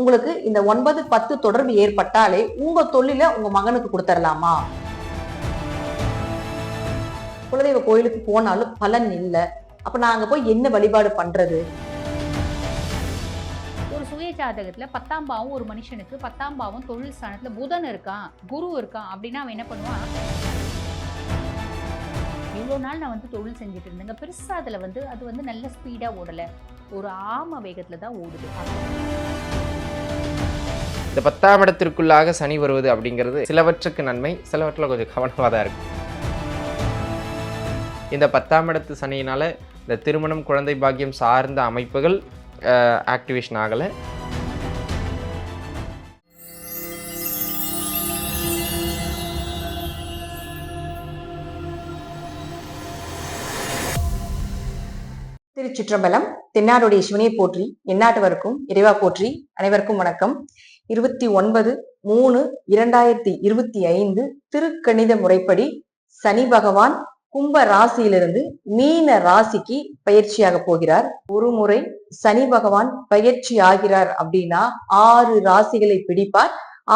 உங்களுக்கு இந்த ஒன்பது பத்து தொடர்பு ஏற்பட்டாலே உங்க தொழில உங்க மகனுக்கு கொடுத்துடலாமா குலதெய்வ கோயிலுக்கு போனாலும் பலன் இல்லை. அப்ப நாங்க போய் என்ன வழிபாடு பண்றது? ஒரு சுய ஜாதகத்துல பத்தாம் பாவம் ஒரு மனுஷனுக்கு பத்தாம் பாவம் தொழில் ஸ்தானத்துல புதன் இருக்கான் குரு இருக்கான் அப்படின்னா அவன் என்ன பண்ணுவான்? இவ்வளோ நாள் நான் வந்து தொழில் செஞ்சுட்டு இருந்தேங்க. பெருசாக அதில் வந்து அது வந்து நல்ல ஸ்பீடாக ஓடலை. ஒரு ஆம வேகத்தில் தான் ஓடுது. இந்த பத்தாம் இடத்திற்குள்ளாக சனி வருவது அப்படிங்கிறது சிலவற்றுக்கு நன்மை சிலவற்றில் கொஞ்சம் கவனமாக தான் இருக்கும் இந்த பத்தாம் இடத்து சனியினால் இந்த திருமணம் குழந்தை பாக்கியம் சார்ந்த அமைப்புகள் ஆக்டிவேஷன் ஆகலை. திருச்சிற்றம்பலம் தென்னாடுடைய சிவனை போற்றி எந்நாட்டவருக்கும் இறைவா போற்றி அனைவருக்கும் வணக்கம். இருபத்தி ஒன்பது மூணு இரண்டாயிரத்தி இருபத்தி ஐந்து திருக்கணித முறைப்படி சனி பகவான் கும்ப ராசியிலிருந்து மீன ராசிக்கு பயிற்சியாக போகிறார். ஒரு முறை சனி பகவான் பயிற்சி ஆகிறார் அப்படின்னா ஆறு ராசிகளை பிடிப்பார்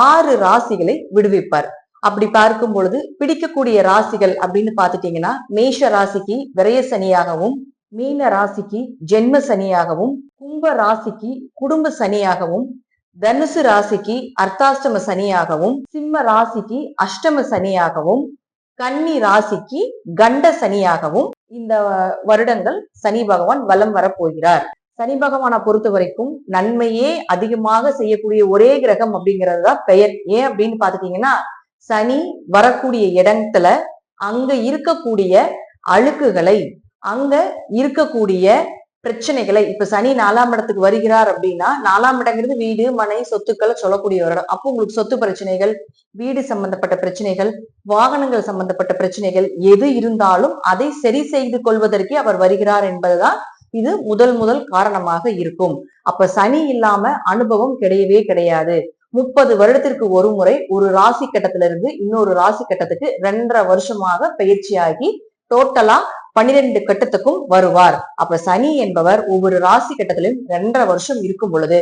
ஆறு ராசிகளை விடுவிப்பார். அப்படி பார்க்கும் பொழுது பிடிக்கக்கூடிய ராசிகள் அப்படின்னு பாத்துட்டீங்கன்னா மேஷ ராசிக்கு விரய சனியாகவும் மீன ராசிக்கு ஜென்ம சனியாகவும் கும்ப ராசிக்கு குடும்ப சனியாகவும் தனுசு ராசிக்கு அர்த்தாஷ்டம சனியாகவும் சிம்ம ராசிக்கு அஷ்டம சனியாகவும் கன்னி ராசிக்கு கண்ட சனியாகவும் இந்த வருடங்கள் சனி பகவான் வலம் வரப்போகிறார். சனி பகவானை பொறுத்த வரைக்கும் நன்மையே அதிகமாக செய்யக்கூடிய ஒரே கிரகம் அப்படிங்கிறது தான் பெயர். ஏன் அப்படின்னு பாத்துட்டீங்கன்னா சனி வரக்கூடிய இடத்துல அங்க இருக்கக்கூடிய அழுக்குகளை அங்க இருக்கக்கூடிய பிரச்சனைகளை இப்ப சனி நாலாம் இடத்துக்கு வருகிறார் அப்படின்னா நாலாம் இடங்கிறது வீடு மனை சொத்துக்களை சொல்லக்கூடிய ஒரு இடம் அப்போ உங்களுக்கு சொத்து பிரச்சனைகள் வீடு சம்பந்தப்பட்ட பிரச்சனைகள் வாகனங்கள் சம்பந்தப்பட்ட பிரச்சனைகள் எது இருந்தாலும் அதை சரி செய்து கொள்வதற்கே அவர் வருகிறார் என்பதுதான் இது முதல் முதல் காரணமாக இருக்கும். அப்ப சனி இல்லாம அனுபவம் கிடையவே கிடையாது. முப்பது வருடத்திற்கு ஒரு முறை ஒரு ராசி கட்டத்திலிருந்து இன்னொரு ராசி கட்டத்துக்கு ரெண்டரை வருஷமாக பயிற்சியாகி டோட்டலா பன்னிரெண்டு கட்டத்துக்கும் வருவார். அப்ப சனி என்பவர் ஒவ்வொரு ராசி கட்டத்திலும் ரெண்டரை வருஷம் இருக்கும் பொழுது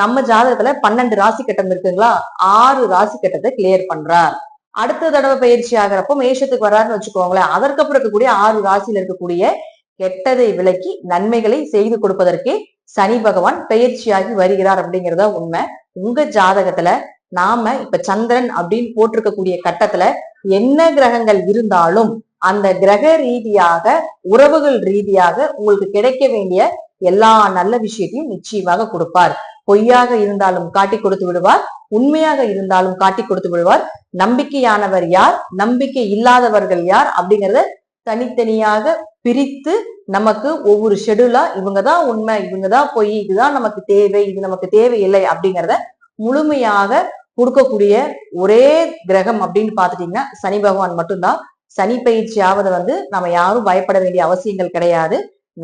நம்ம ஜாதகத்துல பன்னெண்டு ராசி கட்டம் இருக்குங்களா? ஆறு ராசி கட்டத்தை கிளியர் பண்றார். அடுத்த தடவை பயிற்சி ஆகிறப்போ மேஷத்துக்கு வர்றாருன்னு வச்சுக்கோங்களேன். அதற்கப்புறம் இருக்கக்கூடிய ஆறு ராசியில இருக்கக்கூடிய கெட்டதை விலக்கி நன்மைகளை செய்து கொடுப்பதற்கே சனி பகவான் பயிற்சியாகி வருகிறார் அப்படிங்கிறத உண்மை. உங்க ஜாதகத்துல நாம இப்ப சந்திரன் அப்படின்னு போட்டிருக்கக்கூடிய கட்டத்துல என்ன கிரகங்கள் இருந்தாலும் அந்த கிரக ரீதியாக உறவுகள் ரீதியாக உங்களுக்கு கிடைக்க வேண்டிய எல்லா நல்ல விஷயத்தையும் நிச்சயமாக கொடுப்பார். பொய்யாக இருந்தாலும் காட்டி கொடுத்து விடுவார். உண்மையாக இருந்தாலும் காட்டி கொடுத்து விடுவார். நம்பிக்கையானவர் யார்? நம்பிக்கை இல்லாதவர்கள் யார்? அப்படிங்கறத தனித்தனியாக பிரித்து நமக்கு ஒவ்வொரு ஷெடியூலா இவங்கதான் உண்மை இவங்கதான் பொய் இதுதான் நமக்கு தேவை இது நமக்கு தேவையில்லை அப்படிங்கிறத முழுமையாக கொடுக்கக்கூடிய ஒரே கிரகம் அப்படின்னு பாத்துட்டீங்கன்னா சனி பகவான் மட்டும்தான். சனி பயிற்சி வந்து நம்ம யாரும் பயப்பட வேண்டிய அவசியங்கள் கிடையாது.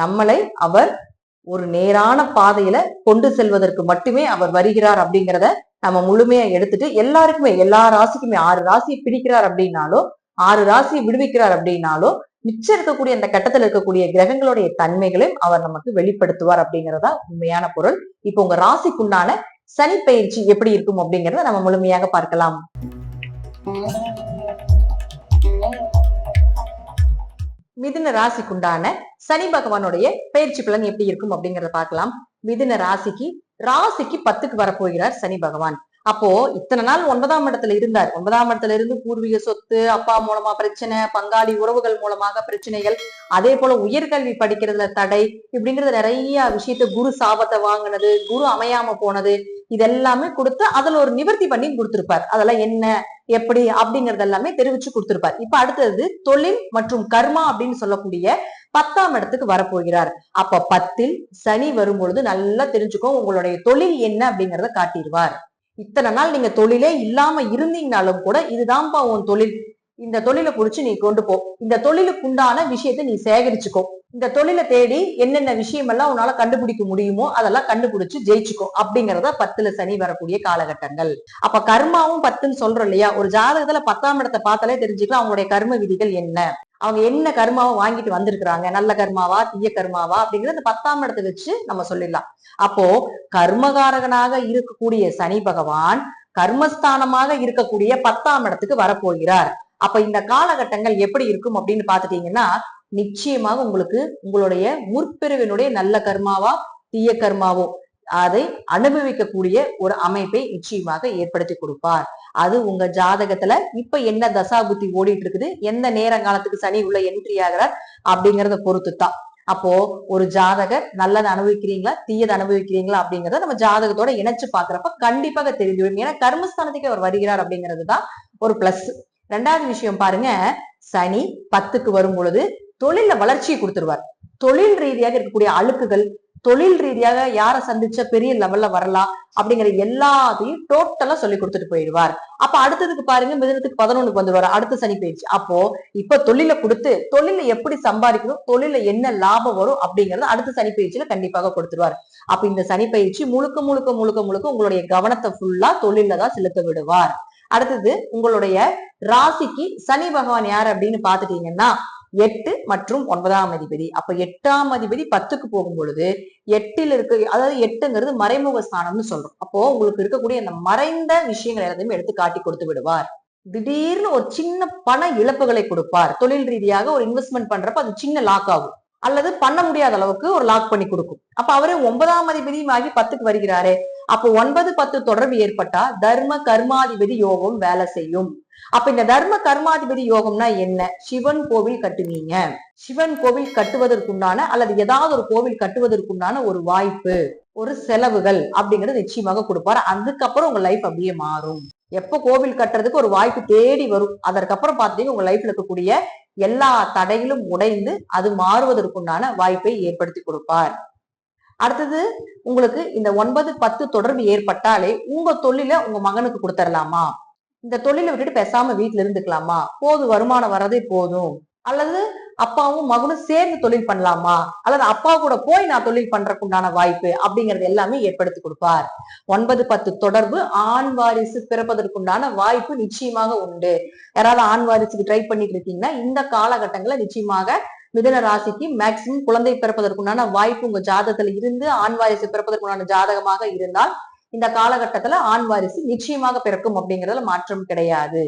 நம்மளை அவர் ஒரு நேரான பாதையில கொண்டு செல்வதற்கு மட்டுமே அவர் வருகிறார் அப்படிங்கிறத நம்ம முழுமையா எடுத்துட்டு எல்லாருக்குமே எல்லா ராசிக்குமே ஆறு ராசியை பிடிக்கிறார் அப்படின்னாலும் ஆறு ராசியை விடுவிக்கிறார் அப்படின்னாலும் மிச்சம் இருக்கக்கூடிய அந்த கட்டத்துல இருக்கக்கூடிய கிரகங்களுடைய தன்மைகளையும் அவர் நமக்கு வெளிப்படுத்துவார் அப்படிங்கறதா உண்மையான பொருள். இப்போ உங்க ராசிக்குண்டான சனி பயிற்சி எப்படி இருக்கும் அப்படிங்கறத நம்ம முழுமையாக பார்க்கலாம். மிதுன ராசிக்குண்டான சனி பகவானுடைய பயிற்சி பலன் எப்படி இருக்கும் அப்படிங்கறத பார்க்கலாம். மிதுன ராசிக்கு ராசிக்கு பத்துக்கு வரப்போகிறார் சனி பகவான். அப்போ இத்தனை நாள் ஒன்பதாம் இடத்துல இருந்தார். ஒன்பதாம் இடத்துல இருந்து பூர்வீக சொத்து அப்பா மூலமா பிரச்சனை பங்காளி உறவுகள் மூலமாக பிரச்சனைகள் அதே போல உயர்கல்வி படிக்கிறதுல தடை இப்படிங்கிறது நிறைய விஷயத்த குரு சாபத்தை வாங்கினது குரு அமையாம போனது இதெல்லாமே கொடுத்து அதுல ஒரு நிவர்த்தி பண்ணி கொடுத்திருப்பார். அதெல்லாம் என்ன எப்படி அப்படிங்கறது எல்லாமே தெரிவிச்சு கொடுத்திருப்பார். இப்ப அடுத்தது தொழில் மற்றும் கர்மா அப்படின்னு சொல்லக்கூடிய பத்தாம் இடத்துக்கு வரப்போகிறார். அப்ப பத்தில் சனி வரும் பொழுது நல்லா தெரிஞ்சுக்கோ உங்களுடைய தொழில் என்ன அப்படிங்கறத காட்டிடுவார். இத்தனை நாள் நீங்க தொழிலே இல்லாம இருந்தீங்கனாலும் கூட இதுதான்ப்பா உன் தொழில். இந்த தொழிலை புடிச்சு நீ கொண்டு போ. இந்த தொழிலுக்கு உண்டான விஷயத்தை நீ சேகரிச்சுக்கோ. இந்த தொழிலை தேடி என்னென்ன விஷயம் எல்லாம் உன்னால கண்டுபிடிக்க முடியுமோ அதெல்லாம் கண்டுபிடிச்சு ஜெயிச்சுக்கோ அப்படிங்கறத பத்துல சனி வரக்கூடிய காலகட்டங்கள். அப்ப கர்மாவும் பத்துன்னு சொல்றோம் இல்லையா? ஒரு ஜாதகத்துல பத்தாம் இடத்தை பார்த்தாலே தெரிஞ்சுக்கலாம் அவங்களுடைய கர்ம விதிகள் என்ன. அவங்க என்ன கர்மாவை வாங்கிட்டு வந்திருக்கிறாங்க? நல்ல கர்மாவா? தீய கர்மாவா? அப்படிங்கறது அந்த பத்தாம் இடத்தை வச்சு நம்ம சொல்லிடலாம். அப்போ கர்மகாரகனாக இருக்கக்கூடிய சனி பகவான் கர்மஸ்தானமாக இருக்கக்கூடிய பத்தாம் இடத்துக்கு வரப்போகிறார். அப்ப இந்த காலகட்டங்கள் எப்படி இருக்கும் அப்படின்னு பாத்துட்டீங்கன்னா நிச்சயமாக உங்களுக்கு உங்களுடைய முற்பிரிவினுடைய நல்ல கர்மாவா தீய கர்மாவோ அதை அனுபவிக்கக்கூடிய ஒரு அமைப்பை நிச்சயமாக ஏற்படுத்தி கொடுப்பார். அது உங்க ஜாதகத்துல இப்ப என்ன தசா புத்தி ஓடிட்டு இருக்குது எந்த நேர காலத்துக்கு சனி உள்ள என்ட்ரி ஆகிறார் அப்படிங்கறத பொறுத்து தான் அப்போ ஒரு ஜாதகர் நல்லதை அனுபவிக்கிறீங்களா தீயதை அனுபவிக்கிறீங்களா அப்படிங்கறத நம்ம ஜாதகத்தோட இணைச்சு பாக்குறப்ப கண்டிப்பாக தெரிஞ்சுவிடும் ஏன்னா கர்மஸ்தானத்துக்கு அவர் வருகிறார் அப்படிங்கிறது தான் ஒரு பிளஸ் ரெண்டாவது விஷயம் பாருங்க சனி பத்துக்கு வரும் பொழுது தொழில வளர்ச்சியை கொடுத்துருவார். தொழில் ரீதியாக இருக்கக்கூடிய அழுக்குகள் தொழில் ரீதியாக யாரை சந்திச்ச பெரிய லெவல்ல வரலாம் அப்படிங்கிற எல்லாத்தையும் டோட்டலா சொல்லி கொடுத்துட்டு போயிடுவார். அப்ப அடுத்ததுக்கு பாருங்க மிதனத்துக்கு பதினொன்னுக்கு வந்துருவாரு அடுத்த சனி பயிற்சி. அப்போ இப்ப தொழில கொடுத்து தொழில எப்படி சம்பாதிக்கணும் தொழில என்ன லாபம் வரும் அப்படிங்கறது அடுத்த சனி பயிற்சியில கண்டிப்பாக கொடுத்துருவார். அப்ப இந்த சனி பயிற்சி முழுக்க முழுக்க முழுக்க முழுக்க உங்களுடைய கவனத்தை ஃபுல்லா தொழில தான் செலுத்த விடுவார். அடுத்தது உங்களுடைய ராசிக்கு சனி பகவான் யார் அப்படின்னு பாத்துட்டீங்கன்னா எட்டு மற்றும் ஒன்பதாம் அதிபதி. அப்ப எட்டாம் அதிபதி பத்துக்கு போகும் பொழுது எட்டில் இருக்க அதாவது எட்டுங்கிறது மறைமுக ஸ்தானம்னு சொல்றோம். அப்போ உங்களுக்கு இருக்கக்கூடிய அந்த மறைந்த விஷயங்கள் எல்லாத்தையுமே எடுத்து காட்டி கொடுத்து விடுவார். திடீர்னு ஒரு சின்ன பண இழப்புகளை கொடுப்பார். தொழில் ரீதியாக ஒரு இன்வெஸ்ட்மெண்ட் பண்றப்ப அது சின்ன லாக் ஆகும். அல்லது பண்ண முடியாத அளவுக்கு ஒரு லாக் பண்ணி கொடுக்கும். அப்ப அவரே ஒன்பதாம் அதிபதியும் ஆகி பத்துக்கு வருகிறாரே. அப்போ ஒன்பது பத்து தொடர்பு ஏற்பட்டா தர்ம கர்மாதிபதி யோகம் வேலை செய்யும். அப்ப இந்த தர்ம கர்மாதிபதி யோகம்னா என்ன? சிவன் கோவில் கட்டுவீங்க. சிவன் கோவில் கட்டுவதற்குண்டான அல்லது ஏதாவது ஒரு கோவில் கட்டுவதற்குண்டான ஒரு வாய்ப்பு ஒரு செலவுகள் அப்படிங்கறது நிச்சயமாக கொடுப்பாரு. அதுக்கப்புறம் உங்க லைஃப் அப்படியே மாறும். எப்போ கோவில் கட்டுறதுக்கு ஒரு வாய்ப்பு தேடி வரும். அதற்கப்புறம் பார்த்தீங்கன்னா உங்க லைஃப்ல இருக்கக்கூடிய எல்லா தடைகளும் உடைந்து அது மாறுவதற்குண்டான வாய்ப்பை ஏற்படுத்தி கொடுப்பார். அடுத்தது உங்களுக்கு இந்த ஒன்பது பத்து தொடர்பு ஏற்பட்டாலே உங்க தொழில உங்க மகனுக்கு கொடுத்துடலாமா இந்த தொழிலை விட்டுட்டு பேசாம வீட்டுல இருந்துக்கலாமா? போது வருமானம் வரதே போதும். அல்லது அப்பாவும் மகனும் சேர்ந்து தொழில் பண்ணலாமா? அல்லது அப்பா கூட போய் நான் தொழில் பண்றதுக்குண்டான வாய்ப்பு அப்படிங்கறது எல்லாமே ஏற்படுத்தி கொடுப்பார். ஒன்பது பத்து தொடர்பு ஆண் வாரிசு பிறப்பதற்குண்டான வாய்ப்பு நிச்சயமாக உண்டு. யாராவது ஆண் வாரிசுக்கு ட்ரை பண்ணிட்டு இருக்கீங்கன்னா இந்த காலகட்டங்களை நிச்சயமாக மிதன ராசிக்கு மேக்சிமம் குழந்தை பிறப்பதற்குண்டான வாய்ப்பு உங்க ஜாதகத்துல இருந்து ஆண் வாரிசு பிறப்பதற்குண்டான ஜாதகமாக இருந்தால் இந்த காலகட்டத்துல ஆண் வாரிசு நிச்சயமாக பிறக்கும் அப்படிங்கறதுல மாற்றம் கிடையாது.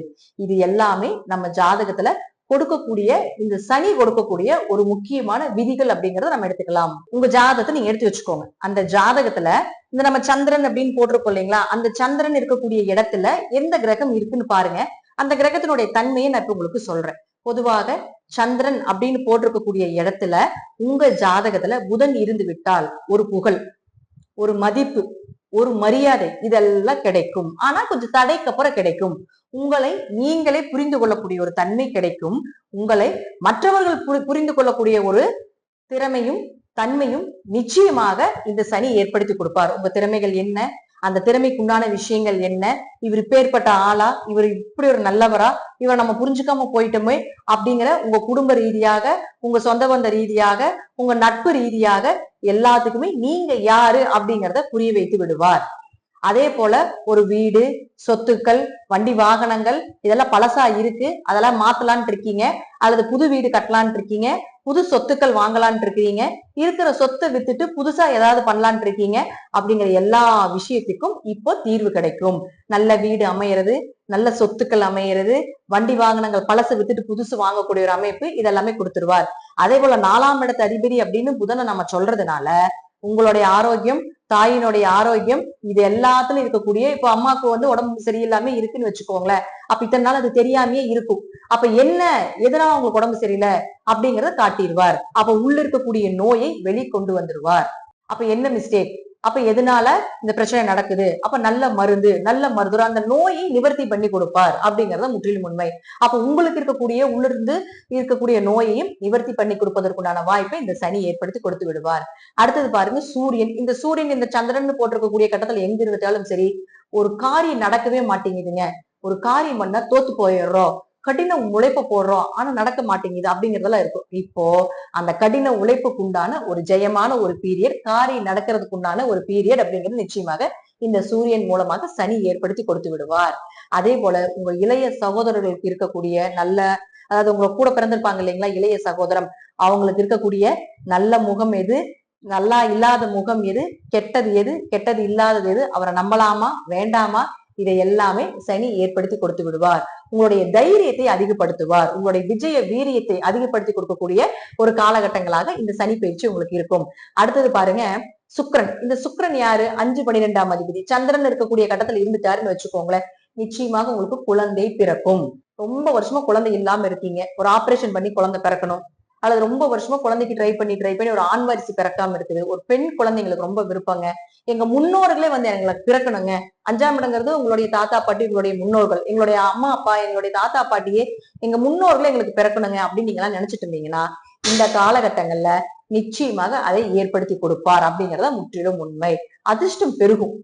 இது எல்லாமே நம்ம ஜாதகத்துல கொடுக்கக்கூடிய இந்த சனி கொடுக்கக்கூடிய ஒரு முக்கியமான விதிகள் அப்படிங்கறத நம்ம எடுத்துக்கலாம். உங்க ஜாதகத்தை நீங்க எடுத்து வச்சுக்கோங்க. அந்த ஜாதகத்துல இந்த நம்ம சந்திரன் அப்படின்னு போட்டிருக்கோம் இல்லைங்களா? அந்த சந்திரன் இருக்கக்கூடிய இடத்துல எந்த கிரகம் இருக்குன்னு பாருங்க. அந்த கிரகத்தினுடைய தன்மையை நான் இப்ப உங்களுக்கு சொல்றேன். பொதுவாக சந்திரன் அப்படின்னு போட்டிருக்கக்கூடிய இடத்துல உங்க ஜாதகத்துல புதன் இருந்து விட்டால் ஒரு புகழ் ஒரு மதிப்பு ஒரு மரியாதை இதெல்லாம் கிடைக்கும். ஆனா கொஞ்சம் தடைக்கு அப்புறம் கிடைக்கும். உங்களை நீங்களே புரிந்து கொள்ளக்கூடிய ஒரு தன்மை கிடைக்கும். உங்களை மற்றவர்கள் புரி- புரிந்து கொள்ளக்கூடிய ஒரு திறமையும் தன்மையும் நிச்சயமாக இந்த சனி ஏற்படுத்தி கொடுப்பார். உங்க திறமைகள் என்ன? அந்த திறமைக்கு உண்டான விஷயங்கள் என்ன? இவர் இப்பேற்பட்ட ஆளா? இவர் இப்படி ஒரு நல்லவரா? இவரை நம்ம புரிஞ்சுக்காம போயிட்டோமே அப்படிங்கிற உங்க குடும்ப ரீதியாக உங்க சொந்த பந்த ரீதியாக உங்க நட்பு ரீதியாக எல்லாத்துக்குமே நீங்க யாரு அப்படிங்கிறத புரிய வைத்து விடுவார். அதே போல ஒரு வீடு சொத்துக்கள் வண்டி வாகனங்கள் இதெல்லாம் பழசா இருக்கு. அதெல்லாம் மாத்தலான் இருக்கீங்க. அல்லது புது வீடு கட்டலான் இருக்கீங்க. புது சொத்துக்கள் வாங்கலாம்னு இருக்கிறீங்க. இருக்கிற சொத்தை வித்துட்டு புதுசா ஏதாவது பண்ணலான் இருக்கீங்க. அப்படிங்கிற எல்லா விஷயத்துக்கும் இப்போ தீர்வு கிடைக்கும். நல்ல வீடு அமையிறது நல்ல சொத்துக்கள் அமையிறது வண்டி வாகனங்கள் பழசு வித்துட்டு புதுசு வாங்கக்கூடிய ஒரு அமைப்பு இதெல்லாமே கொடுத்துருவார். அதே போல நாலாம் இடத்து அதிபதி அப்படின்னு புதனை நம்ம சொல்றதுனால உங்களுடைய ஆரோக்கியம் தாயினுடைய ஆரோக்கியம் இது எல்லாத்துலயும் இருக்கக்கூடிய இப்போ அம்மாவுக்கு வந்து உடம்பு சரியில்லாம இருக்குன்னு வச்சுக்கோங்களேன். அப்ப இத்தனை நாள் அது தெரியாமயே இருக்கும். அப்ப என்ன எதனால உங்களுக்கு உடம்பு சரியில்லை? அப்படிங்கறத காட்டிடுவார். அப்ப உள்ள இருக்கக்கூடிய நோயை வெளிக்கொண்டு வந்துடுவார். அப்ப என்ன மிஸ்டேக் அப்ப எதனால இந்த பிரச்சனை நடக்குது? அப்ப நல்ல மருந்து நல்ல மருத்துவர் அந்த நோயை நிவர்த்தி பண்ணி கொடுப்பார் அப்படிங்கறத முற்றிலும் உண்மை. அப்ப உங்களுக்கு இருக்கக்கூடிய உள்ளிருந்து இருக்கக்கூடிய நோயையும் நிவர்த்தி பண்ணி கொடுப்பதற்குண்டான வாய்ப்பை இந்த சனி ஏற்படுத்தி கொடுத்து விடுவார். அடுத்தது பாருங்க சூரியன். இந்த சூரியன் இந்த சந்திரன் போட்டிருக்கக்கூடிய கட்டத்துல எங்க இருந்துட்டாலும் சரி ஒரு காரியம் நடக்கவே மாட்டேங்குதுங்க. ஒரு காரியம் பண்ணா தோத்து போயிடுறோம். கடின உழைப்ப போடுறோம். ஆனா நடக்க மாட்டேங்குது அப்படிங்கறதெல்லாம் இருக்கும். இப்போ அந்த கடின உழைப்புக்கு உண்டான ஒரு ஜெயமான ஒரு பீரியட் காரி நடக்கிறதுக்கு உண்டான ஒரு பீரியட் அப்படிங்கிறது நிச்சயமாக இந்த சூரியன் மூலமாக சனி ஏற்படுத்தி கொடுத்து விடுவார். அதே போல உங்க இளைய சகோதரர்களுக்கு இருக்கக்கூடிய நல்ல அதாவது உங்க கூட பிறந்திருப்பாங்க இல்லைங்களா இளைய சகோதரம் அவங்களுக்கு இருக்கக்கூடிய நல்ல முகம் எது? நல்லா இல்லாத முகம் எது? கெட்டது எது? கெட்டது இல்லாதது எது? அவரை நம்பலாமா? வேண்டாமா? இதை எல்லாமே சனி ஏற்படுத்தி கொடுத்து விடுவார். உங்களுடைய தைரியத்தை அதிகப்படுத்துவார். உங்களுடைய விஜய வீரியத்தை அதிகப்படுத்தி கொடுக்கக்கூடிய ஒரு காலகட்டங்களாக இந்த சனி பயிற்சி உங்களுக்கு இருக்கும். அடுத்தது பாருங்க சுக்ரன் இந்த சுக்ரன் யாரு? அஞ்சு பன்னிரெண்டாம் அதிபதி. சந்திரன் இருக்கக்கூடிய கட்டத்துல இருந்துட்டாருன்னு வச்சுக்கோங்களேன். நிச்சயமாக உங்களுக்கு குழந்தை பிறக்கும். ரொம்ப வருஷமா குழந்தை இல்லாம இருக்கீங்க. ஒரு ஆபரேஷன் பண்ணி குழந்தை பிறக்கணும். அல்லது ரொம்ப வருஷமா குழந்தைக்கு ட்ரை பண்ணி ட்ரை பண்ணி ஒரு ஆண் வாரிசு பிறக்காம இருக்குது. ஒரு பெண் குழந்தைங்களுக்கு ரொம்ப விருப்பங்க. எங்க முன்னோர்களே வந்து எங்களுக்கு பிறக்கணுங்க. அஞ்சாம் இடங்கிறது உங்களுடைய தாத்தா பாட்டி உங்களுடைய முன்னோர்கள். எங்களுடைய அம்மா அப்பா எங்களுடைய தாத்தா பாட்டியே எங்க முன்னோர்களே எங்களுக்கு பிறக்கணுங்க அப்படின்னு நீங்க எல்லாம் நினைச்சிட்டு இருந்தீங்கன்னா இந்த காலகட்டங்கள்ல நிச்சயமாக அதை ஏற்படுத்தி கொடுப்பார் அப்படிங்கறத முற்றிலும் உண்மை. அதிர்ஷ்டம் பெருகும்.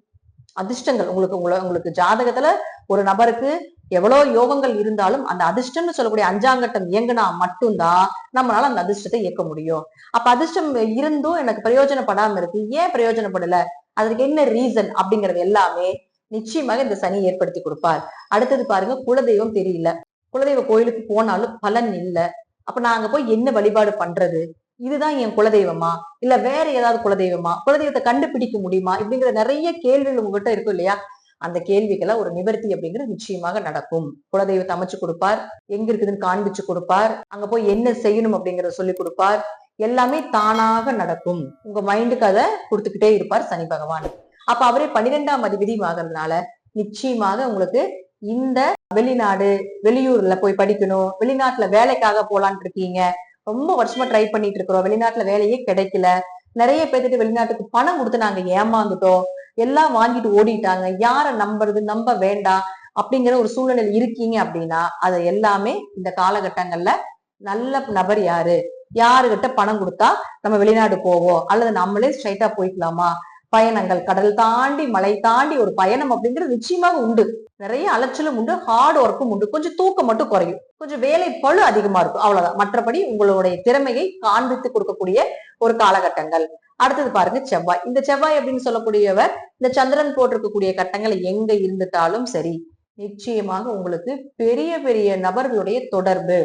அதிர்ஷ்டங்கள். உங்களுக்கு உங்களை உங்களுக்கு ஜாதகத்துல ஒரு நபருக்கு எவ்வளவு யோகங்கள் இருந்தாலும் அந்த அதிர்ஷ்டம்னு சொல்லக்கூடிய அஞ்சாங்கட்டம் இயங்குனா மட்டும்தான் நம்மளால அந்த அதிர்ஷ்டத்தை இயக்க முடியும். அப்ப அதிர்ஷ்டம் இருந்தும் எனக்கு பிரயோஜனப்படாம இருக்கு. ஏன் பிரயோஜனப்படல? அதுக்கு என்ன ரீசன் அப்படிங்கறது எல்லாமே நிச்சயமாக இந்த சனி ஏற்படுத்தி கொடுப்பார். அடுத்தது பாருங்க குலதெய்வம் தெரியல. குலதெய்வ கோயிலுக்கு போனாலும் பலன் இல்லை. அப்ப நான் அங்க போய் என்ன வழிபாடு பண்றது? இதுதான் என் குலதெய்வமா? இல்ல வேற ஏதாவது குலதெய்வமா? குலதெய்வத்தை கண்டுபிடிக்க முடியுமா? இப்படிங்கிற நிறைய கேள்விகள் உங்ககிட்ட இருக்கும் இல்லையா? அந்த கேள்விகளை ஒரு நிவர்த்தி அப்படிங்கிறது நிச்சயமாக நடக்கும். குலதெய்வத்தை அமைச்சு கொடுப்பார். எங்க இருக்குதுன்னு காண்பிச்சு கொடுப்பார். அங்க போய் என்ன செய்யணும் அப்படிங்கறத சொல்லி கொடுப்பார். எல்லாமே தானாக நடக்கும். உங்க மைண்டுக்கு அதை கொடுத்துக்கிட்டே இருப்பார் சனி பகவான். அப்ப அவரே பன்னிரெண்டாம் அதிபதி ஆகிறதுனால நிச்சயமாக உங்களுக்கு இந்த வெளிநாடு வெளியூர்ல போய் படிக்கணும் வெளிநாட்டுல வேலைக்காக போலான் இருக்கீங்க. ரொம்ப வருஷமா ட்ரை பண்ணிட்டு இருக்கிறோம். வெளிநாட்டுல வேலையே கிடைக்கல. நிறைய பேர்த்துட்டு வெளிநாட்டுக்கு பணம் கொடுத்து நாங்க ஏமாந்துட்டோம். எல்லாம் வாங்கிட்டு ஓடிட்டாங்க. யார நம்புறது? நம்ப வேண்டாம். அப்படிங்கிற ஒரு சூழ்நிலையில் இருக்கீங்க அப்படின்னா அதை எல்லாமே இந்த காலகட்டங்கள்ல நல்ல நபர் யாரு? யாருகிட்ட பணம் கொடுத்தா நம்ம வெளிநாடு போவோம்? அல்லது நம்மளே ஸ்ட்ரைட்டா போய்க்கலாமா? பயணங்கள் கடல் தாண்டி மலை தாண்டி ஒரு பயணம் அப்படிங்கிறது நிச்சயமாக உண்டு. நிறைய அலைச்சலும் உண்டு ஹார்ட் ஒர்க்கும் உண்டு. கொஞ்சம் தூக்கம் மட்டும் குறையும். கொஞ்சம் வேலை பழு அதிகமா இருக்கும். அவ்வளவுதான். மற்றபடி உங்களுடைய திறமையை காண்பித்து கொடுக்கக்கூடிய ஒரு காலகட்டங்கள். அடுத்தது பாருங்க செவ்வாய். இந்த செவ்வாய் அப்படின்னு சொல்லக்கூடியவர் இந்த சந்திரன் போட்டிருக்கக்கூடிய கட்டங்கள் எங்க இருந்துட்டாலும் சரி நிச்சயமாக உங்களுக்கு பெரிய பெரிய நபர்களுடைய தொடர்பு.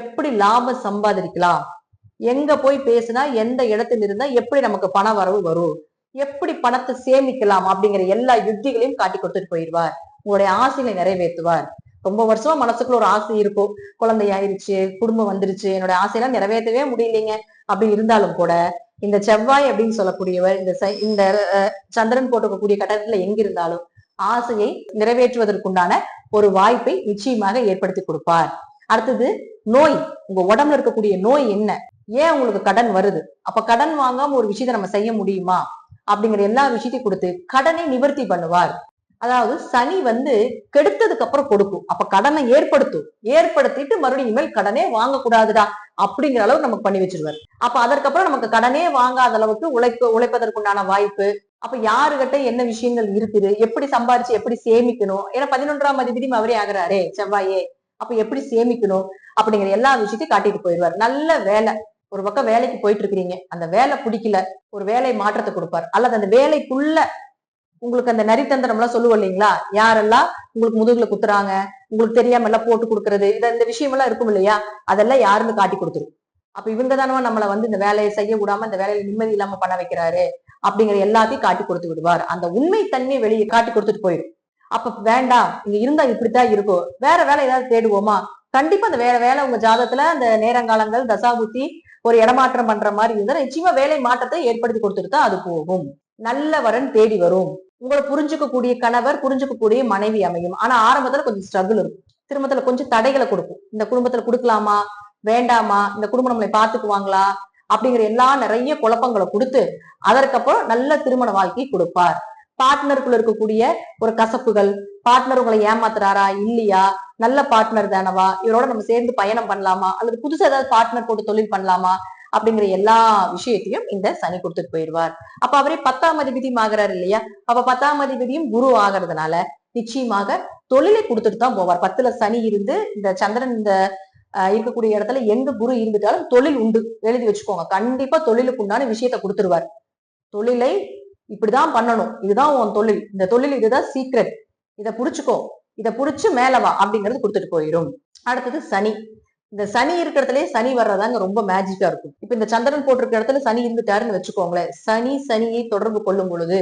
எப்படி லாபம் சம்பாதிக்கலாம்? எங்க போய் பேசினா எந்த இடத்துல இருந்தா எப்படி நமக்கு பண வரவு வரும்? எப்படி பணத்தை சேமிக்கலாம் அப்படிங்கிற எல்லா யுக்திகளையும் காட்டி கொடுத்துட்டு போயிடுவார். உங்களுடைய ஆசைகளை நிறைவேற்றுவார். ரொம்ப வருஷமா மனசுக்குள்ள ஒரு ஆசை இருக்கும். குழந்தை ஆயிருச்சு குடும்பம் வந்துருச்சு என்னோட ஆசையெல்லாம் நிறைவேற்றவே முடியலைங்க. அப்படி இருந்தாலும் கூட இந்த செவ்வாய் அப்படின்னு சொல்லக்கூடியவர் இந்த இந்த அஹ், சந்திரன் போட்டிருக்கக்கூடிய கட்டத்துல எங்க இருந்தாலும் ஆசையை நிறைவேற்றுவதற்குண்டான ஒரு வாய்ப்பை நிச்சயமாக ஏற்படுத்தி கொடுப்பார். அடுத்தது நோய். உங்க உடம்புல இருக்கக்கூடிய நோய் என்ன? ஏன் உங்களுக்கு கடன் வருது? அப்ப கடன் வாங்காம ஒரு விஷயத்தை நம்ம செய்ய முடியுமா? அப்படிங்கிற எல்லா விஷயத்தையும் கொடுத்து கடனை நிவர்த்தி பண்ணுவார். அதாவது சனி வந்து கெடுத்ததுக்கு அப்புறம் கொடுக்கும். அப்ப கடனை ஏற்படுத்தும். ஏற்படுத்திட்டு மறுபடியும் இனிமேல் கடனே வாங்கக்கூடாதுடா அப்படிங்கிற அளவு நமக்கு பண்ணி வச்சிருவாரு. அப்ப அதற்கப்புறம் நமக்கு கடனே வாங்காத அளவுக்கு உழைப்பு உழைப்பதற்குண்டான வாய்ப்பு. அப்ப யாருகிட்ட என்ன விஷயங்கள் இருக்குது? எப்படி சம்பாரிச்சு எப்படி சேமிக்கணும்? ஏன்னா பதினொன்றாம் அதிபதியும் அவரே ஆகிறாரே செவ்வாயே. அப்ப எப்படி சேமிக்கணும்? அப்படிங்கிற எல்லா விஷயத்தையும் காட்டிட்டு போயிடுவார். நல்ல வேலை. ஒரு பக்கம் வேலைக்கு போயிட்டு இருக்கிறீங்க. அந்த வேலை பிடிக்கல. ஒரு வேலை மாற்றத்தை கொடுப்பார். அல்லது அந்த வேலைக்குள்ள உங்களுக்கு அந்த நரித்தந்திரம் எல்லாம் சொல்லுவோம் இல்லைங்களா? யாரெல்லாம் உங்களுக்கு முதுகுல குத்துறாங்க உங்களுக்கு தெரியாம எல்லாம் போட்டு கொடுக்கறது இது இந்த விஷயம் எல்லாம் இருக்கும் இல்லையா? அதெல்லாம் யாருன்னு காட்டி கொடுத்துரும். அப்ப இவங்க தானவா நம்மளை வந்து இந்த வேலையை செய்ய விடாம இந்த வேலையில நிம்மதி இல்லாம பண்ண வைக்கிறாரு அப்படிங்கிற எல்லாத்தையும் காட்டி கொடுத்து விடுவார். அந்த உண்மை தன்மையை வெளியே காட்டி கொடுத்துட்டு போயிடும். அப்ப வேண்டாம் இங்க இருந்தா இப்படித்தான் இருக்கும். வேற வேலை ஏதாவது தேடுவோமா? கண்டிப்பா அந்த வேற வேலை உங்க ஜாதத்துல அந்த நேரங்காலங்கள் தசாபுத்தி ஒரு இடமாற்றம் பண்ற மாதிரி இருந்தா நிச்சயமா வேலை மாற்றத்தை ஏற்படுத்தி கொடுத்துட்டு தான் அது போகும். நல்ல வரன் தேடி வரும். உங்களை புரிஞ்சுக்கக்கூடிய கணவர் புரிஞ்சுக்கக்கூடிய மனைவி அமையும். ஆனா ஆரம்பத்துல கொஞ்சம் ஸ்ட்ரகிள் இருக்கும். திருமணத்துல கொஞ்சம் தடைகளை கொடுக்கும். இந்த குடும்பத்துல கொடுக்கலாமா? வேண்டாமா? இந்த குடும்பம் நம்மளை பாத்துக்குவாங்களா அப்படிங்கிற எல்லா நிறைய குழப்பங்களை கொடுத்து அதற்கப்புறம் நல்ல திருமண வாழ்க்கை கொடுப்பார். பார்ட்னருக்குள்ள இருக்கக்கூடிய ஒரு கசப்புகள் பார்ட்னர் உங்களை ஏமாத்துறாரா? இல்லையா? நல்ல பார்ட்னர் தானவா? இவரோட நம்ம சேர்ந்து பயணம் பண்ணலாமா? அல்லது புதுசா ஏதாவது பார்ட்னர் போட்டு தொழில் பண்ணலாமா? அப்படிங்கிற எல்லா விஷயத்தையும் இந்த சனி கொடுத்துட்டு போயிடுவார். அப்ப அவரே பத்தாம் அதிபதியும் ஆகிறாரு இல்லையா? அப்ப பத்தாம் அதிபதியும் குரு ஆகிறதுனால நிச்சயமாக தொழிலை கொடுத்துட்டு தான் போவார். பத்துல சனி இருந்து இந்த சந்திரன் இந்த ஆஹ், இருக்கக்கூடிய இடத்துல எங்க குரு இருந்துட்டாலும் தொழில் உண்டு. எழுதி வச்சுக்கோங்க. கண்டிப்பா தொழிலுக்கு உண்டான விஷயத்த கொடுத்துருவார். தொழிலை இப்படிதான் பண்ணணும். இதுதான் உன் தொழில். இந்த தொழில் இதுதான் சீக்ரெட் இதை புடிச்சுக்கோ. இதை புடிச்சு மேலவா அப்படிங்கிறது கொடுத்துட்டு போயிடும் அடுத்தது சனி. இந்த சனி இருக்கிற சனி வர்றதாங்க ரொம்ப மேஜிக்கா இருக்கும். இப்ப இந்த சந்திரன் போட்டிருக்க இடத்துல சனி இருந்துட்டாருன்னு வச்சுக்கோங்களேன் சனி சனியை தொடர்பு கொள்ளும் பொழுது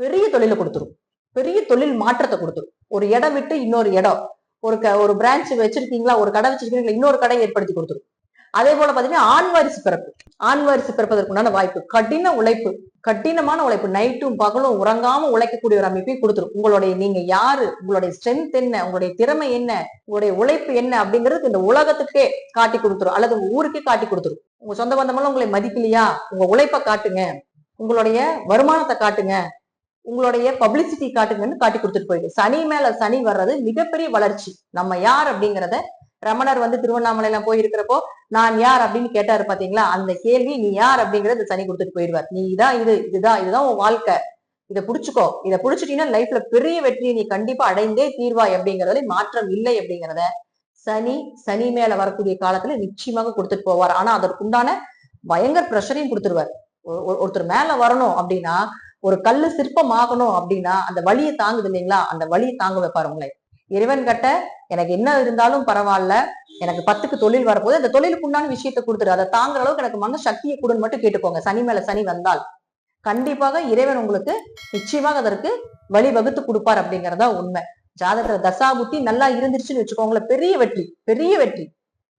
பெரிய தொழிலை கொடுத்துரும். பெரிய தொழில் மாற்றத்தை கொடுத்துரும். ஒரு இடம் விட்டு இன்னொரு இடம் ஒரு க ஒரு பிரான்ச் வச்சிருக்கீங்களா ஒரு கடை வச்சிருக்கீங்களா இன்னொரு கடை ஏற்படுத்தி கொடுத்துரும். அதே போல பாத்தீங்கன்னா ஆண் வாரிசு பிறப்பு. ஆண் வாரிசு பிறப்பதற்குண்டான வாய்ப்பு. கடின உழைப்பு. கடினமான உழைப்பு. நைட்டும் பகலும் உறங்காம உழைக்கக்கூடிய ஒரு அமைப்பை கொடுத்துரும். உங்களுடைய நீங்க யாரு? உங்களுடைய ஸ்ட்ரென்த் என்ன? உங்களுடைய திறமை என்ன? உங்களுடைய உழைப்பு என்ன? அப்படிங்கிறது இந்த உலகத்துக்கே காட்டி கொடுத்துரும். அல்லது உங்க ஊருக்கே காட்டி கொடுத்துரும். உங்க சொந்த பந்தமெல்லாம் உங்களை மதிக்கலையா? உங்க உழைப்பை காட்டுங்க. உங்களுடைய வருமானத்தை காட்டுங்க. உங்களுடைய பப்ளிசிட்டி காட்டுங்கன்னு காட்டி கொடுத்துட்டு போயிடு. சனி மேல சனி வர்றது மிகப்பெரிய வளர்ச்சி. நம்ம யார் அப்படிங்கிறத ரமணர் வந்து திருவண்ணாமலையில போய் இருக்கிறப்போ நான் யார் அப்படின்னு கேட்டாரு பாத்தீங்களா? அந்த கேள்வி நீ யார்? அப்படிங்கறத சனி கொடுத்துட்டு போயிடுவார். நீ இதான் இது இதுதான் இதுதான் உன் வாழ்க்கை. இதை புடிச்சுக்கோ. இதை புடிச்சிட்டீங்கன்னா லைஃப்ல பெரிய வெற்றியை நீ கண்டிப்பா அடைந்தே தீர்வாய் அப்படிங்கறதுல மாற்றம் இல்லை அப்படிங்கிறத சனி சனி மேல வரக்கூடிய காலத்துல நிச்சயமாக கொடுத்துட்டு போவார். ஆனா அதற்குண்டான பயங்கர ப்ரெஷரையும் கொடுத்துருவார். ஒருத்தர் மேல வரணும் அப்படின்னா ஒரு கல்லு சிற்பம் ஆகணும் அப்படின்னா அந்த வழியை தாங்குது இல்லைங்களா? அந்த வழியை தாங்க வைப்பாரு உங்களை. இறைவன் கட்ட எனக்கு என்ன இருந்தாலும் பரவாயில்ல. எனக்கு பத்துக்கு தொழில் வரப்போது அந்த தொழிலுக்கு உண்டான விஷயத்தை கொடுத்துரு. அதை தாங்குற அளவுக்கு எனக்கு மன சக்தியை கொடுன்னு மட்டும் கேட்டுக்கோங்க. சனி மேல சனி வந்தால் கண்டிப்பாக இறைவன் உங்களுக்கு நிச்சயமாக அதற்கு வழி வகுத்து கொடுப்பார் அப்படிங்கறதா உண்மை. ஜாதகத்துல தசா புத்தி நல்லா இருந்துருச்சுன்னு வச்சுக்கோங்களேன். பெரிய வெற்றி பெரிய வெற்றி.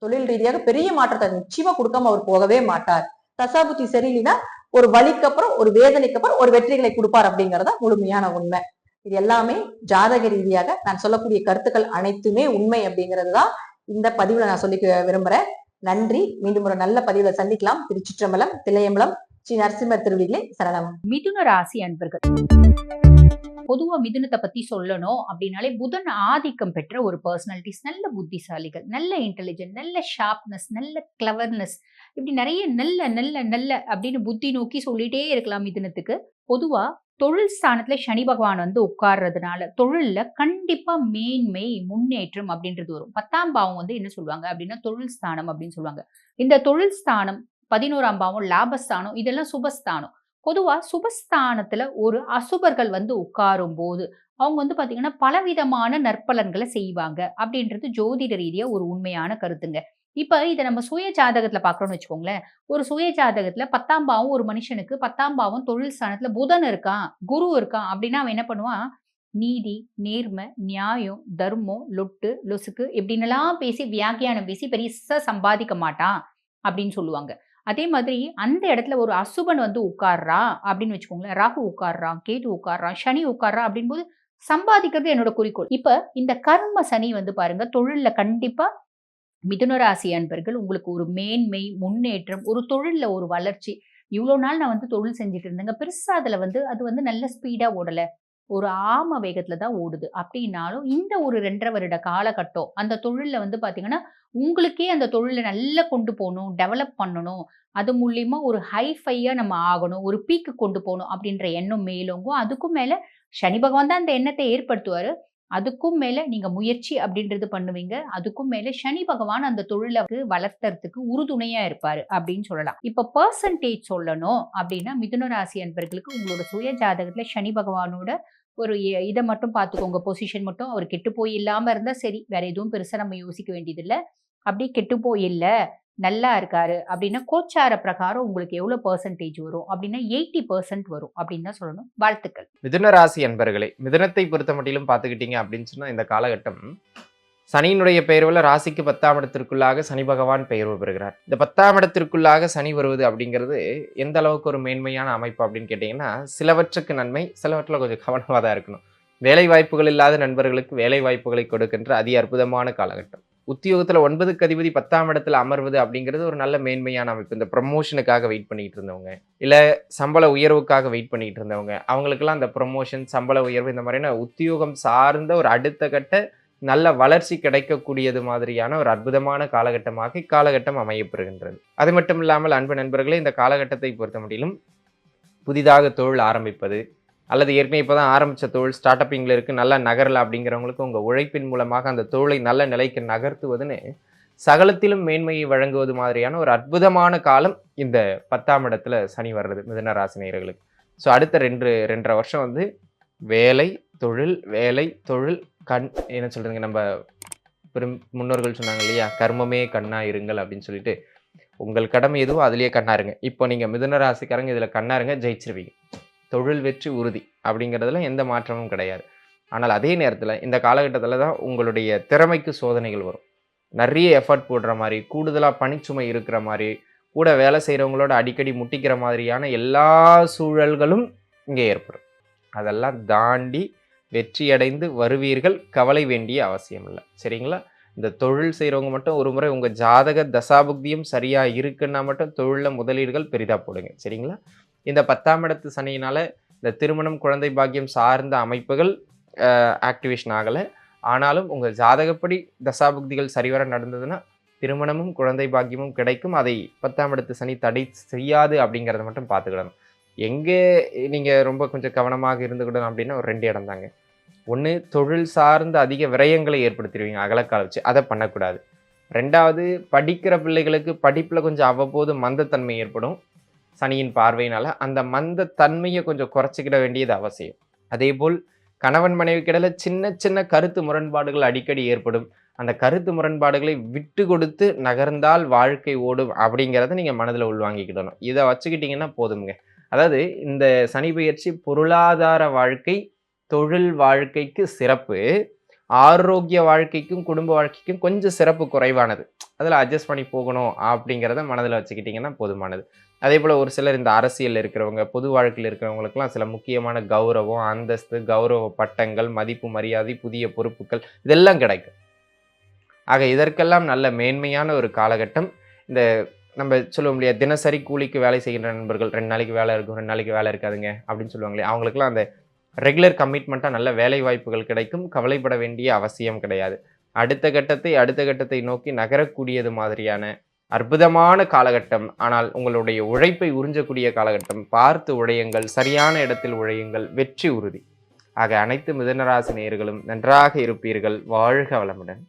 தொழில் ரீதியாக பெரிய மாற்றத்தை நிச்சயமா கொடுக்காம அவர் போகவே மாட்டார். தசா புத்தி சரியில்லைன்னா ஒரு வலிக்கு அப்புறம் ஒரு வேதனைக்கு அப்புறம் ஒரு வெற்றிகளை கொடுப்பார் அப்படிங்கறதா முழுமையான உண்மை. இது எல்லாமே ஜாதக ரீதியாக நான் சொல்லக்கூடிய கருத்துக்கள் அனைத்துமே உண்மை அப்படிங்கிறது தான் இந்த பதிவுல நான் சொல்லிக்க விரும்புறேன். நன்றி. மீண்டும் ஒரு நல்ல பதிவுல சந்திக்கலாம். திருச்சிற்றம்பலம் தில்லையம்பலம். ஸ்ரீ நரசிம்மர் திருவிகளே சரணம். மிதுன ராசி அன்பர்கள். பொதுவா மிதுனத்தை பத்தி சொல்லணும் அப்படின்னாலே புதன் ஆதிக்கம் பெற்ற ஒரு பர்சனாலிட்டிஸ் நல்ல புத்திசாலிகள் நல்ல இன்டெலிஜென்ட் நல்ல ஷார்ப்னஸ் நல்ல கிளவர்னஸ் இப்படி நிறைய நல்ல நல்ல நல்ல அப்படின்னு புத்தி நோக்கி சொல்லிட்டே இருக்கலாம் மிதுனத்துக்கு. பொதுவா தொழில் ஸ்தானத்துல சனி பகவான் வந்து உட்கார்றதுனால தொழில்ல கண்டிப்பா மேன்மை முன்னேற்றம் அப்படின்றது வரும். பத்தாம் பாவம் வந்து என்ன சொல்லுவாங்க அப்படின்னா தொழில் ஸ்தானம் அப்படின்னு சொல்லுவாங்க. இந்த தொழில் ஸ்தானம் பதினோராம் பாவம் லாபஸ்தானம் இதெல்லாம் சுபஸ்தானம். பொதுவாக சுபஸ்தானத்தில் ஒரு அசுபர்கள் வந்து உட்காரும் போது அவங்க வந்து பாத்தீங்கன்னா பலவிதமான நற்பலன்களை செய்வாங்க. அப்படின்றது ஜோதிட ரீதியாக ஒரு உண்மையான கருத்துங்க. இப்போ இதை நம்ம சுய ஜாதகத்தில் பாக்குறோம்னு வச்சுக்கோங்களேன். ஒரு சுய ஜாதகத்தில் பத்தாம் பாவம் ஒரு மனுஷனுக்கு பத்தாம் பாவம் தொழில் ஸ்தானத்தில் புதன் இருக்கான் குரு இருக்கான் அப்படின்னா அவன் என்ன பண்ணுவான்? நீதி நேர்மை நியாயம் தர்மம் லொட்டு லொசுக்கு இப்படின்னெல்லாம் பேசி வியாக்கியானம் பேசி பெருசா சம்பாதிக்க மாட்டான் அப்படின்னு சொல்லுவாங்க. அதே மாதிரி அந்த இடத்துல ஒரு அசுபன் வந்து உட்கார்றான் அப்படின்னு வச்சுக்கோங்களேன். ராகு உட்கார்றான் கேது உட்கார்றான் சனி உட்கார்றான் அப்படின்போது சம்பாதிக்கிறது என்னோட குறிக்கோள். இப்ப இந்த கர்ம சனி வந்து பாருங்க தொழில்ல கண்டிப்பா மிதுனராசி அன்பர்கள் உங்களுக்கு ஒரு மேன்மை முன்னேற்றம் ஒரு தொழிலில் ஒரு வளர்ச்சி. இவ்வளோ நாள் நான் வந்து தொழில் செஞ்சுட்டு இருந்தேங்க. பெருசா அதில் வந்து அது வந்து நல்ல ஸ்பீடாக ஓடலை. ஒரு ஆம வேகத்துல தான் ஓடுது. அப்படின்னாலும் இந்த ஒரு ரெண்டரை வருட காலகட்டம் அந்த தொழிலில் வந்து பாத்தீங்கன்னா உங்களுக்கே அந்த தொழிலை நல்லா கொண்டு போகணும் டெவலப் பண்ணணும். அது மூலியமா ஒரு ஹைஃபையா நம்ம ஆகணும் ஒரு பீக்கு கொண்டு போகணும் அப்படின்ற எண்ணம் மேலோங்கும். அதுக்கும் மேல சனி பகவான் தான் அந்த எண்ணத்தை ஏற்படுத்துவாரு. அதுக்கும் மேல நீங்க முயற்சி அப்படின்றது பண்ணுவீங்க. அதுக்கும் மேல சனி பகவான் அந்த தொழிலை வளர்த்துறதுக்கு உறுதுணையா இருப்பாரு அப்படின்னு சொல்லலாம். இப்ப பர்சன்டேஜ் சொல்லணும் அப்படின்னா மிதுன ராசி அன்பர்களுக்கு உங்களோட சுய ஜாதகத்துல சனி பகவானோட ஒரு இதை மட்டும் பார்த்துக்கோங்க பொசிஷன் மட்டும். அவர் கெட்டு போய் இல்லாம இருந்தா சரி வேற எதுவும் பெருசா நம்ம யோசிக்க வேண்டியதில்லை. அப்படியே கெட்டு போயில்ல நல்லா இருக்காரு அப்படின்னா கோச்சார பிரகாரம் உங்களுக்கு எவ்வளவு பர்சன்டேஜ் வரும்? அப்படின்னா எயிட்டி பர்சன்ட் வரும் அப்படின்னு தான் சொல்லணும். வாழ்த்துக்கள். மிதுன ராசி அன்பர்களே மிதுனத்தை பொறுத்த மட்டிலும் பார்த்துக்கிட்டீங்க அப்படின்னு சொன்னா இந்த காலகட்டம் சனியினுடைய பெயர்வில் ராசிக்கு பத்தாம் இடத்திற்குள்ளாக சனி பகவான் பெயர்வு பெறுகிறார். இந்த பத்தாம் இடத்திற்குள்ளாக சனி வருவது அப்படிங்கிறது எந்த அளவுக்கு ஒரு மேன்மையான அமைப்பு அப்படின்னு கேட்டிங்கன்னா சிலவற்றுக்கு நன்மை சிலவற்றில் கொஞ்சம் கவனமாக தான் இருக்கணும். வேலை வாய்ப்புகள் இல்லாத நண்பர்களுக்கு வேலை வாய்ப்புகளை கொடுக்கின்ற அதி அற்புதமான காலகட்டம். உத்தியோகத்தில் ஒன்பதுக்கு அதிபதி பத்தாம் இடத்துல அமர்வது அப்படிங்கிறது ஒரு நல்ல மேன்மையான அமைப்பு. இந்த ப்ரமோஷனுக்காக வெயிட் பண்ணிட்டு இருந்தவங்க இல்லை சம்பள உயர்வுக்காக வெயிட் பண்ணிட்டு இருந்தவங்க அவங்களுக்கெல்லாம் அந்த ப்ரமோஷன் சம்பள உயர்வு இந்த மாதிரியான உத்தியோகம் சார்ந்த ஒரு அடுத்த கட்ட நல்ல வளர்ச்சி கிடைக்கக்கூடியது மாதிரியான ஒரு அற்புதமான காலகட்டமாக இக்காலகட்டம் அமையப்பெறுகின்றது. அது மட்டும் இல்லாமல் அன்பு நண்பர்களே இந்த காலகட்டத்தை பொறுத்த முடியலும் புதிதாக தொழில் ஆரம்பிப்பது அல்லது ஏற்கனவே இப்போ தான் ஆரம்பித்த தொழில் ஸ்டார்ட் அப்பிங்கில் இருக்குது நல்லா நகரல அப்படிங்கிறவங்களுக்கு உங்கள் உழைப்பின் மூலமாக அந்த தொழிலை நல்ல நிலைக்கு நகர்த்துவதுன்னு சகலத்திலும் மேன்மையை வழங்குவது மாதிரியான ஒரு அற்புதமான காலம் இந்த பத்தாம் இடத்துல சனி வர்றது மிதுன ராசினியர்களுக்கு ஸோ அடுத்த ரெண்டு ரெண்டரை வருஷம் வந்து வேலை தொழில் வேலை தொழில் கண் என்ன சொல்கிறதுங்க நம்ம பெரும் முன்னோர்கள் சொன்னாங்க இல்லையா? கர்மமே கண்ணா இருங்கள் அப்படின்னு சொல்லிட்டு. உங்கள் கடமை எதுவோ அதுலேயே கண்ணாருங்க இப்போ நீங்கள் மிதுன ராசிக்காரங்க இதில் கண்ணாருங்க ஜெயிச்சிருவீங்க. தொழில் வெற்றி உறுதி அப்படிங்கிறதுல எந்த மாற்றமும் கிடையாது. ஆனால் அதே நேரத்தில் இந்த காலகட்டத்தில் தான் உங்களுடைய திறமைக்கு சோதனைகள் வரும். நிறைய எஃபர்ட் போடுற மாதிரி கூடுதலாக பணிச்சுமை இருக்கிற மாதிரி கூட வேலை செய்கிறவங்களோட அடிக்கடி முட்டிக்கிற மாதிரியான எல்லா சூழல்களும் இங்கே ஏற்படும். அதெல்லாம் தாண்டி வெற்றியடைந்து வருவீர்கள் கவலை வேண்டிய அவசியம் இல்லை சரிங்களா? இந்த தொழில் செய்கிறவங்க மட்டும் ஒரு முறை உங்கள் ஜாதக தசாபுக்தியும் சரியாக இருக்குன்னா மட்டும் தொழிலில் முதலீடுகள் பெரிதாக போடுங்க. சரிங்களா? இந்த பத்தாம் இடத்து சனியினால் இந்த திருமணம் குழந்தை பாக்கியம் சார்ந்த அமைப்புகள் ஆக்டிவேஷன் ஆகலை. ஆனாலும் உங்கள் ஜாதகப்படி தசாபுக்திகள் சரிவர நடந்ததுன்னா திருமணமும் குழந்தை பாக்கியமும் கிடைக்கும். அதை பத்தாம் இடத்து சனி தடை செய்யாது அப்படிங்கிறத மட்டும் பார்த்துக்கிடணும். எங்கே நீங்கள் ரொம்ப கொஞ்சம் கவனமாக இருந்துக்கிடணும் அப்படின்னா ஒரு ரெண்டு இடம் தாங்க. ஒன்று தொழில் சார்ந்த அதிக விரயங்களை ஏற்படுத்திடுவீங்க அகலக்கால வச்சு அதை பண்ணக்கூடாது. ரெண்டாவது படிக்கிற பிள்ளைகளுக்கு படிப்பில் கொஞ்சம் அவ்வப்போது மந்தத்தன்மை ஏற்படும். சனியின் பார்வையினால் அந்த மந்தத்தன்மையை கொஞ்சம் குறைச்சிக்கிட வேண்டியது அவசியம். அதே போல் கணவன் மனைவிக்கிடையில் சின்ன சின்ன கருத்து முரண்பாடுகள் அடிக்கடி ஏற்படும். அந்த கருத்து முரண்பாடுகளை விட்டு கொடுத்து நகர்ந்தால் வாழ்க்கை ஓடும் அப்படிங்கிறத நீங்கள் மனதில் உள்வாங்கிக்கிடணும். இதை வச்சுக்கிட்டிங்கன்னா போதுங்க அதாவது இந்த சனி பயிற்சி பொருளாதார வாழ்க்கை தொழில் வாழ்க்கைக்கு சிறப்பு ஆரோக்கிய வாழ்க்கைக்கும் குடும்ப வாழ்க்கைக்கும் கொஞ்சம் சிறப்பு குறைவானது. அதில் அட்ஜஸ்ட் பண்ணி போகணும் அப்படிங்கிறத மனதில் வச்சுக்கிட்டிங்கன்னா போதுமானது. அதே போல் ஒரு சிலர் இந்த அரசியலில் இருக்கிறவங்க பொது வாழ்க்கையில் இருக்கிறவங்களுக்குலாம் சில முக்கியமான கௌரவம் அந்தஸ்து கௌரவ பட்டங்கள் மதிப்பு மரியாதை புதிய பொறுப்புகள் இதெல்லாம் கிடைக்கும். ஆக இதற்கெல்லாம் நல்ல மேன்மையான ஒரு காலகட்டம். இந்த நம்ம சொல்லுவோம் இல்லையா தினசரி கூலிக்கு வேலை செய்கின்ற நண்பர்கள் ரெண்டு நாளைக்கு வேலை இருக்கும் ரெண்டு நாளைக்கு வேலை இருக்காதுங்க அப்படின்னு சொல்லுவாங்களே அவங்களுக்குலாம் அந்த ரெகுலர் கமிட்மெண்ட்டாக நல்ல வேலை வாய்ப்புகள் கிடைக்கும் கவலைப்பட வேண்டிய அவசியம் கிடையாது. அடுத்த கட்டத்தை அடுத்த கட்டத்தை நோக்கி நகரக்கூடியது மாதிரியான அற்புதமான காலகட்டம் ஆனால் உங்களுடைய உழைப்பை உறிஞ்சக்கூடிய காலகட்டம் பார்த்து உழையுங்கள் சரியான இடத்தில் உழையுங்கள் வெற்றி உறுதி. ஆக அனைத்து மிதனராசி நேயர்களும் நன்றாக இருப்பீர்கள். வாழ்க வளமுடன்.